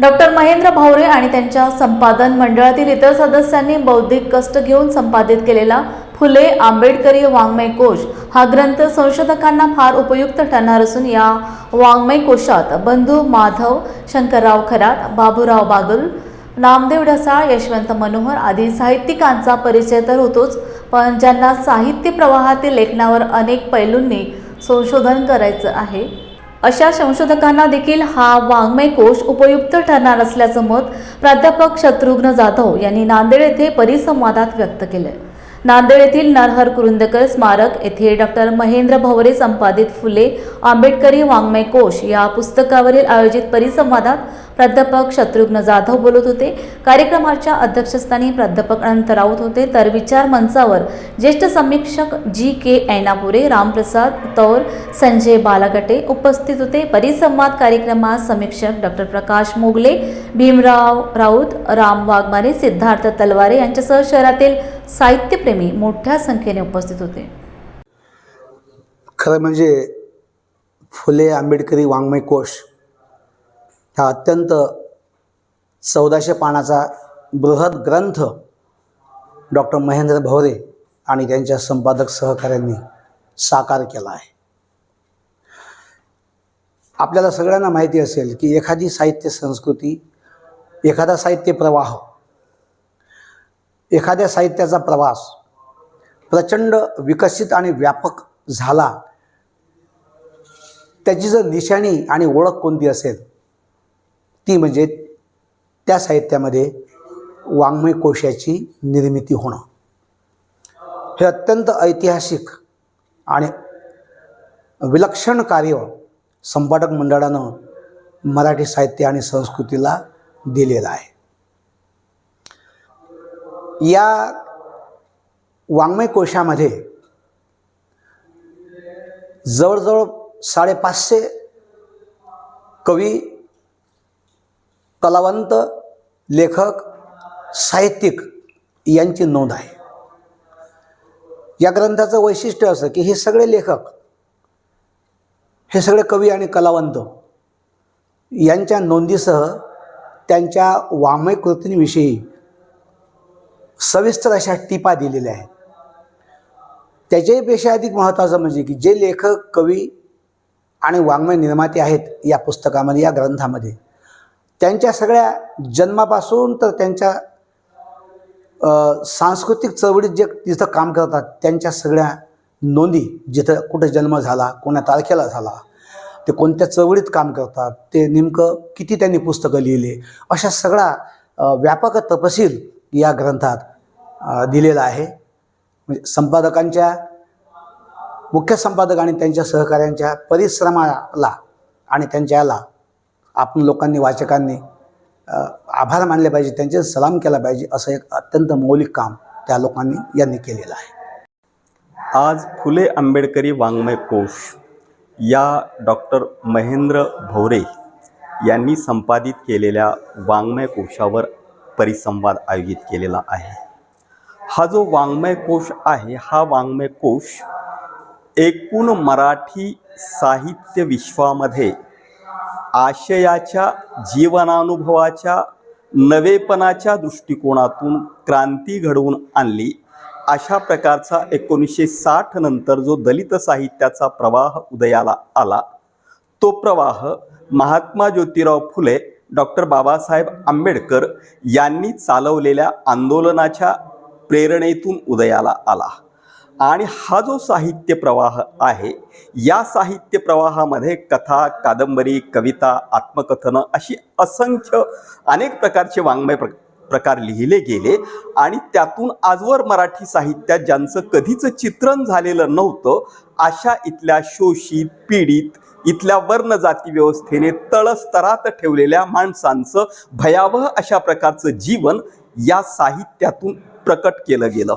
Doctor Mahendra Bhavre आणि त्यांच्या संपादन मंडळातील इतर सदस्यांनी बौद्धिक कष्ट घेऊन संपादित केलेला फुले आंबेडकरी वाङ्मय कोश हा ग्रंथ संशोधकांना फार उपयुक्त ठरणार असून या वाङ्मय कोशात बंधू माधव शंकरराव खरात बाबूराव बागुल नामदेव ढसाळ यशवंत मनोहर आदी साहित्यिकांचा परिचय तर होतोच पण ज्यांना साहित्य प्रवाहातील लेखनावर अनेक पैलूंनी संशोधन करायचं आहे अशा संशोधकांना देखील हा वाङ्मय कोश उपयुक्त ठरणार असल्याचं मत प्राध्यापक शत्रुघ्न जाधव यांनी नांदेड येथे परिसंवादात व्यक्त केलंय. नांदेड येथील नरहर कुरुंदकर स्मारक येथे डॉक्टर महेंद्र भवरे संपादित फुले आंबेडकरी वाङ्मय कोश या पुस्तकावरील आयोजित परिसंवादात प्राध्यापक शत्रुघ्न जाधव बोलत होते. कार्यक्रमाच्या अध्यक्षस्थानी प्राध्यापक अनंत राऊत होते. तर विचार मंचावर ज्येष्ठ समीक्षक जी के ऐनापुरे रामप्रसाद तौर संजय बालागटे उपस्थित होते. परिसंवाद कार्यक्रमात समीक्षक डॉक्टर प्रकाश मोगले भीमराव राऊत राम वाघमारे सिद्धार्थ तलवारे यांच्यासह शहरातील साहित्यप्रेमी मोठ्या संख्येने उपस्थित होते. खरं म्हणजे फुले आंबेडकरी वाङ्मय कोश हा अत्यंत चौदाशे पानाचा बृहद ग्रंथ डॉक्टर महेंद्र भवरे आणि त्यांच्या संपादक सहकाऱ्यांनी साकार केला आहे. आपल्याला सगळ्यांना माहिती असेल की एखादी साहित्य संस्कृती एखादा साहित्य प्रवाह एखाद्या साहित्याचा प्रवास प्रचंड विकसित आणि व्यापक झाला त्याची जर निशाणी आणि ओळख कोणती असेल ती म्हणजे त्या साहित्यामध्ये वाङ्मय कोशाची निर्मिती होणं. हे अत्यंत ऐतिहासिक आणि विलक्षण कार्य संपादक मंडळानं मराठी साहित्य आणि संस्कृतीला दिलेलं आहे. या वाङ्मय कोशामध्ये जवळजवळ साडेपाचशे कवी कलावंत लेखक साहित्यिक यांची नोंद आहे. या ग्रंथाचं वैशिष्ट्य असं की हे सगळे लेखक हे सगळे कवी आणि कलावंत यांच्या नोंदीसह त्यांच्या वाङ्मय कृतींविषयी सविस्तर अशा टिपा दिलेल्या आहेत. त्याच्याहीपेक्षा अधिक महत्त्वाचं म्हणजे की जे लेखक कवी आणि वाङ्मय निर्माते आहेत या पुस्तकामध्ये या ग्रंथामध्ये त्यांच्या सगळ्या जन्मापासून तर त्यांच्या सांस्कृतिक चळवळीत जे तिथं काम करतात त्यांच्या सगळ्या नोंदी जिथं कुठं जन्म झाला कोण्या तारखेला झाला ते कोणत्या चळवळीत काम करतात ते नेमकं किती त्यांनी पुस्तकं लिहिले अशा सगळा व्यापक तपशील या ग्रंथात दिलेला आहे. म्हणजे संपादकांच्या मुख्य संपादक आणि त्यांच्या सहकाऱ्यांच्या परिश्रमाला आणि त्यांच्या याला आपण लोकांनी वाचकांनी आभार मानले पाहिजे त्यांचे सलाम केला पाहिजे असं एक अत्यंत मौलिक काम त्या लोकांनी यांनी केलेलं आहे. आज फुले आंबेडकरी वाङ्मय कोश या डॉक्टर महेंद्र भवरे यांनी संपादित केलेल्या वाङ्मय कोशावर परिसंवाद आयोजित केलेला आहे. हा जो वाङ्मय कोश आहे हा वाङ्मय कोश एकूण मराठी साहित्य विश्वामध्ये आशयाच्या जीवनानुभवाच्या नवेपणाच्या दृष्टिकोनातून क्रांती घडवून आणली. अशा प्रकारचा एकोणीसशे साठ नंतर जो दलित साहित्याचा प्रवाह उदयाला आला तो प्रवाह महात्मा ज्योतिराव फुले डॉक्टर बाबासाहेब आंबेडकर यांनी चालवलेल्या आंदोलनाच्या प्रेरणेतून उदयाला आला. आणि हा जो साहित्य प्रवाह आहे या साहित्य प्रवाहामध्ये कथा कादंबरी कविता आत्मकथनं अशी असंख्य अनेक प्रकारचे वाङ्मय प्र प्रकार लिहिले गेले आणि त्यातून आजवर मराठी साहित्यात ज्यांचं कधीच चित्रण झालेलं नव्हतं अशा इथल्या शोषित पीडित इथल्या वर्ण जाती व्यवस्थेने तळस्तरात ठेवलेल्या माणसांचं भयावह अशा प्रकारचं जीवन या साहित्यातून प्रकट केलं गेलं.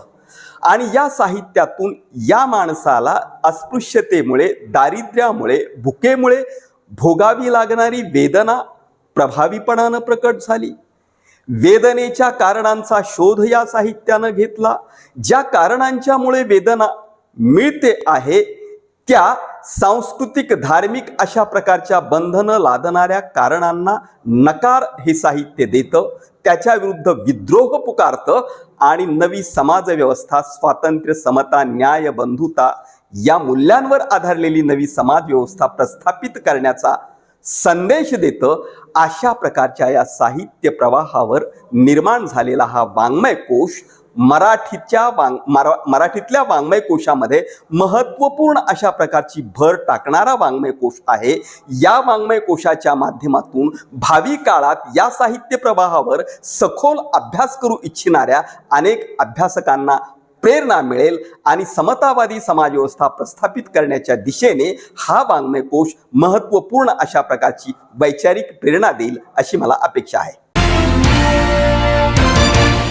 आणि या साहित्यातून या माणसाला अस्पृश्यतेमुळे दारिद्र्यामुळे भुकेमुळे भोगावी लागणारी वेदना प्रभावीपणानं प्रकट झाली. वेदनेच्या कारणांचा शोध या साहित्यानं घेतला. ज्या कारणांच्यामुळे वेदना मिळते आहे त्या सांस्कृतिक धार्मिक अशा प्रकारच्या बंधनं लादणाऱ्या कारणांना नकार हे साहित्य देतं. त्याच्या विरुद्ध विद्रोह पुकारतं आणि नवी समाज व्यवस्था स्वातंत्र्य समता न्याय बंधुता या मूल्यांवर आधारलेली नवी समाज व्यवस्था प्रस्थापित करण्याचा संदेश देतं अशा प्रकारच्या या साहित्य प्रवाहावर निर्माण झालेला हा वाङ्मय कोश मराठीच्या वांग मरा मराठीतल्या वाङ्मय कोशामध्ये महत्त्वपूर्ण अशा प्रकारची भर टाकणारा वाङ्मय कोश आहे. या वाङ्मय कोशाच्या माध्यमातून भावी काळात या साहित्य प्रवाहावर सखोल अभ्यास करू इच्छिणाऱ्या अनेक अभ्यासकांना प्रेरणा मिळेल आणि समतावादी समाजव्यवस्था प्रस्थापित करण्याच्या दिशेने हा वाङ्मय कोश महत्त्वपूर्ण अशा प्रकारची वैचारिक प्रेरणा देईल अशी मला अपेक्षा आहे.